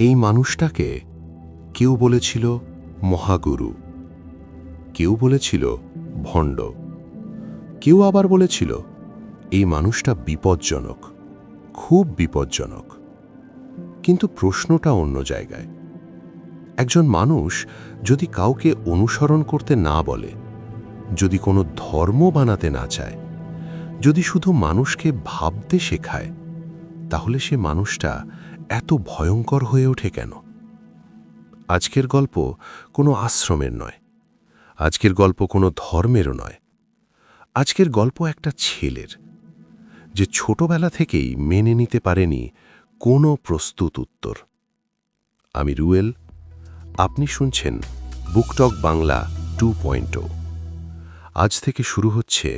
এই মানুষটাকে কেউ বলেছিল মহাগুরু, কেউ বলেছিল ভণ্ড, কেউ আবার বলেছিল এই মানুষটা বিপজ্জনক, খুব বিপজ্জনক। কিন্তু প্রশ্নটা অন্য জায়গায়। একজন মানুষ যদি কাউকে অনুসরণ করতে না বলে, যদি কোনো ধর্ম বানাতে না চায়, যদি শুধু মানুষকে ভাবতে শেখায়, তাহলে সে মানুষটা এত ভয়ঙ্কর হয়ে ওঠে কেন? আজকের গল্প কোনো আশ্রমের নয়। আজকের গল্প কোনো ধর্মেরও নয়। আজকের গল্প একটা ছেলের, যে ছোটবেলা থেকেই মেনে নিতে পারেনি কোনো প্রস্তুত উত্তর। আমি রুয়েল, আপনি শুনছেন বুকটক বাংলা টু পয়েন্ট আজ থেকে শুরু হচ্ছে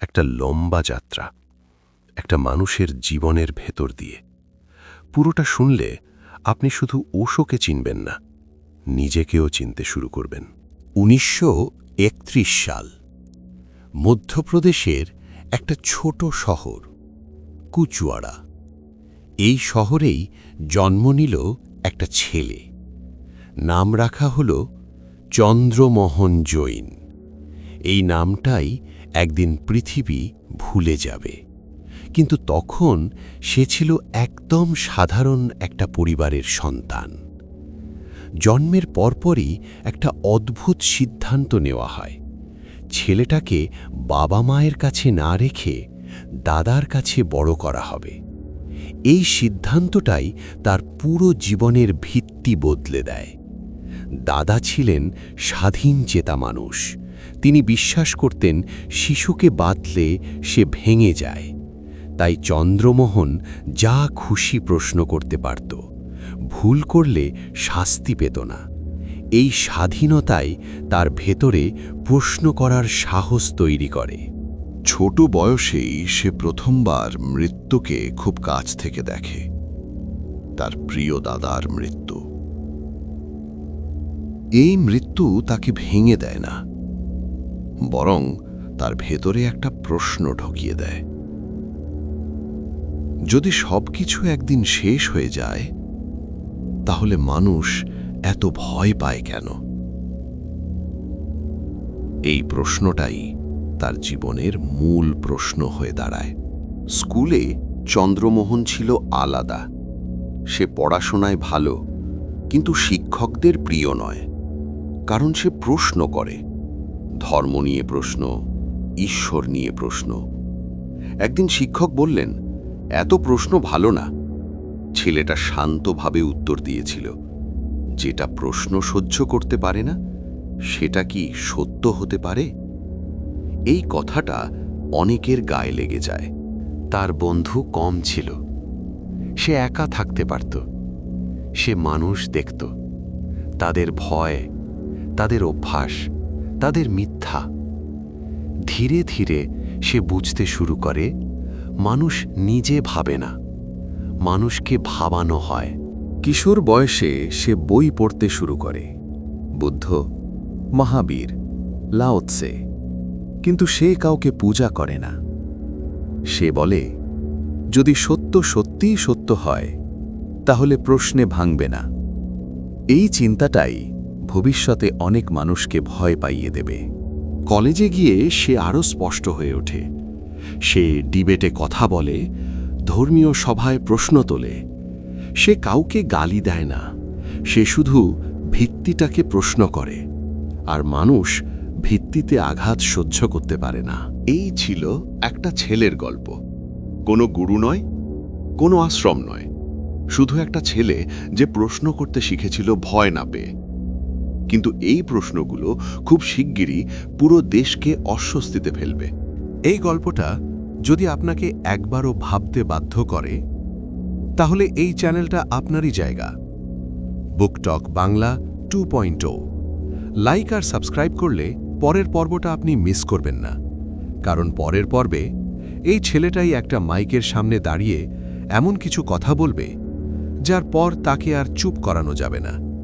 একটা লম্বা যাত্রা, একটা মানুষের জীবনের ভেতর দিয়ে। পুরোটা শুনলে আপনি শুধু ওশোকে চিনবেন না, নিজেকেও চিনতে শুরু করবেন। উনিশশো একত্রিশ সাল, মধ্যপ্রদেশের একটা ছোট শহর, কুচুয়াড়া। এই শহরেই জন্ম নিল একটা ছেলে। নাম রাখা হল চন্দ্রমোহন জৈন। এই নামটাই একদিন পৃথিবী ভুলে যাবে। কিন্তু তখন সে ছিল একদম সাধারণ একটা পরিবারের সন্তান। জন্মের পরপরই একটা অদ্ভুত সিদ্ধান্ত নেওয়া হয়। ছেলেটাকে বাবা মায়ের কাছে না রেখে দাদার কাছে বড় করা হবে। এই সিদ্ধান্তটাই তার পুরো জীবনের ভিত্তি বদলে দেয়। দাদা ছিলেন স্বাধীন চেতা মানুষ। তিনি বিশ্বাস করতেন শিশুকে বাতলে সে ভেঙে যায়। তাই চন্দ্রমোহন যা খুশি প্রশ্ন করতে পারত, ভুল করলে শাস্তি পেত না। এই স্বাধীনতাই তার ভেতরে প্রশ্ন করার সাহস তৈরি করে। ছোট বয়সেই সে প্রথমবার মৃত্যুকে খুব কাছ থেকে দেখে। তার প্রিয় দাদার মৃত্যু। এই মৃত্যু তাকে ভেঙে দেয় না, বরং তার ভেতরে একটা প্রশ্ন ঢকিয়ে দেয়। যদি সবকিছু একদিন শেষ হয়ে যায়, তাহলে মানুষ এত ভয় পায় কেন? এই প্রশ্নটাই তার জীবনের মূল প্রশ্ন হয়ে দাঁড়ায়। স্কুলে চন্দ্রমোহন ছিল আলাদা। সে পড়াশোনায় ভালো, কিন্তু শিক্ষকদের প্রিয় নয়, কারণ সে প্রশ্ন করে। ধর্ম নিয়ে প্রশ্ন, ঈশ্বর নিয়ে প্রশ্ন। একদিন শিক্ষক বললেন এত প্রশ্ন ভালো না। ছেলেটা শান্তভাবে উত্তর দিয়েছিল, যেটা প্রশ্ন সহ্য করতে পারে না, সেটা কি সত্য হতে পারে? এই কথাটা অনেকের গায়ে লেগে যায়। তার বন্ধু কম ছিল। সে একা থাকতে পারত। সে মানুষ দেখত। তাদের ভয়, তাদের অভ্যাস, তাদের মিথ্যা। ধীরে ধীরে সে বুঝতে শুরু করে মানুষ নিজে ভাবে না। মানুষকে ভাবানো হয়। কিশোর বয়সে সে বই পড়তে শুরু করে। বুদ্ধ, মহাবীর, লাওৎসে। কিন্তু সে কাউকে পূজা করে না। সে বলে, যদি সত্য সত্যিই সত্য হয়, তাহলে প্রশ্নে ভাঙবে না। এই চিন্তাটাই ভবিষ্যতে অনেক মানুষকে ভয় পাইয়ে দেবে। কলেজে গিয়ে সে আরও স্পষ্ট হয়ে ওঠে। সে ডিবেটে কথা বলে, ধর্মীয় সভায় প্রশ্ন তোলে। সে কাউকে গালি দেয় না, সে শুধু ভিত্তিটাকে প্রশ্ন করে, আর মানুষ ভিত্তিতে আঘাত সহ্য করতে পারে না। এই ছিল একটা ছেলের গল্প। কোনো গুরু নয়, কোনো আশ্রম নয়। শুধু একটা ছেলে যে প্রশ্ন করতে শিখেছিল ভয় না পেয়ে। কিন্তু এই প্রশ্নগুলো খুব শিগগিরই পুরো দেশকে অস্বস্তিতে ফেলবে। এই গল্পটা যদি আপনাকে একবারও ভাবতে বাধ্য করে, তাহলে এই চ্যানেলটা আপনারই জায়গা। Book talk Bangla two point like আর সাবস্ক্রাইব করলে পরের পর্বটা আপনি মিস করবেন না। কারণ পরের পর্বে এই ছেলেটাই একটা মাইকের সামনে দাঁড়িয়ে এমন কিছু কথা বলবে, যার পর তাকে আর চুপ করানো যাবে না।